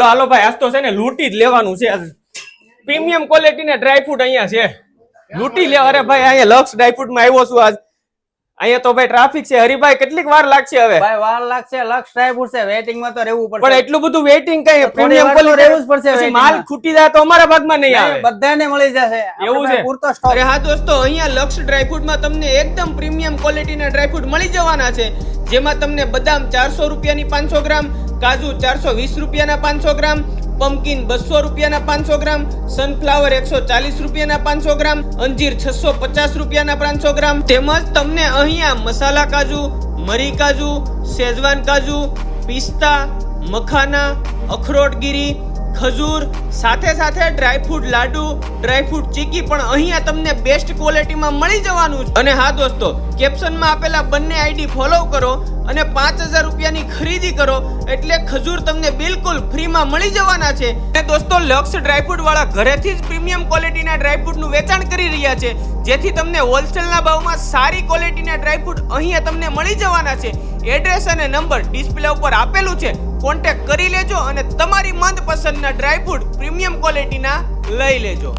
તો હાલો ભાઈ આજ તો છે ને લૂંટી જ લેવાનું છે. પ્રીમિયમ ક્વોલિટી ના ડ્રાય અહીંયા છે. લૂંટી લેવા અરે ભાઈ અહીંયા લક્ષ ડ્રાયમાં આવ્યો છું આજ. અહીંયા તો ભાઈ ટ્રાફિક છે. હરીભાઈ કેટલીક વાર લાગશે હવે? ભાઈ વાર લાગશે લક્ષ ડ્રાયફ્રૂટ છે. વેટિંગમાં તો રહેવું પણ એટલું બધું વેટિંગ કઈ પ્રીમિયમ ક્વોલિટી રહેવું જ પડશે માલ ખૂટી જાય તો અમારા ભાગમાં નહીં આવે. બધાને મળી જશે. એવું? છે. પૂરતો સ્ટોક અરે હા દોસ્તો અહીંયા લક્ષ ડ્રાયફ્રૂટમાં તમને એકદમ પ્રીમિયમ ક્વોલિટીના ડ્રાયફ્રૂટ મળી જવાના છે. જેમાં તમને બદામ ચારસો રૂપિયાની પાંચસો ગ્રામ, કાજુ ચારસો વીસ રૂપિયાના પાંચસો ગ્રામ, પમ્પકિન બસો રૂપિયાના પાંચસો ગ્રામ, સનફ્લાવર એકસો ચાલીસ રૂપિયાના પાંચસો ગ્રામ, અંજીર છસો પચાસ રૂપિયાના પાંચસો ગ્રામ. તેમજ તમને અહીંયા મસાલા કાજુ, મરી કાજુ, શેઝવાન કાજુ, પિસ્તા, મખાના, અખરોટગીરી ખજૂર, સાથે સાથે ડ્રાયફ્રૂટ લાડુ ડ્રાયફ્રૂટ ચીકી પણ અહીંયા તમને બેસ્ટ ક્વોલિટીમાં મળી જવાનું છે. અને હા દોસ્તો કેપ્શનમાં આપેલા બંને આઈડી ફોલો કરો અને પાંચ હજાર રૂપિયાની ખરીદી કરો એટલે ખજૂર તમને બિલકુલ ફ્રીમાં મળી જવાના છે. અને દોસ્તો લક્ષ ડ્રાયફ્રૂટ વાળા ઘરેથી જ પ્રીમિયમ ક્વોલિટીના ડ્રાયફ્રૂટનું વેચાણ કરી રહ્યા છે. જેથી તમને હોલસેલના ભાવમાં સારી ક્વોલિટીના ડ્રાયફ્રૂટ અહીંયા તમને મળી જવાના છે. એડ્રેસ અને નંબર ડિસ્પ્લે ઉપર આપેલું છે. કોન્ટેક્ટ કરી લેજો અને તમારી મનપસંદના ડ્રાયફ્રૂટ પ્રીમિયમ ક્વોલિટીના લઈ લેજો.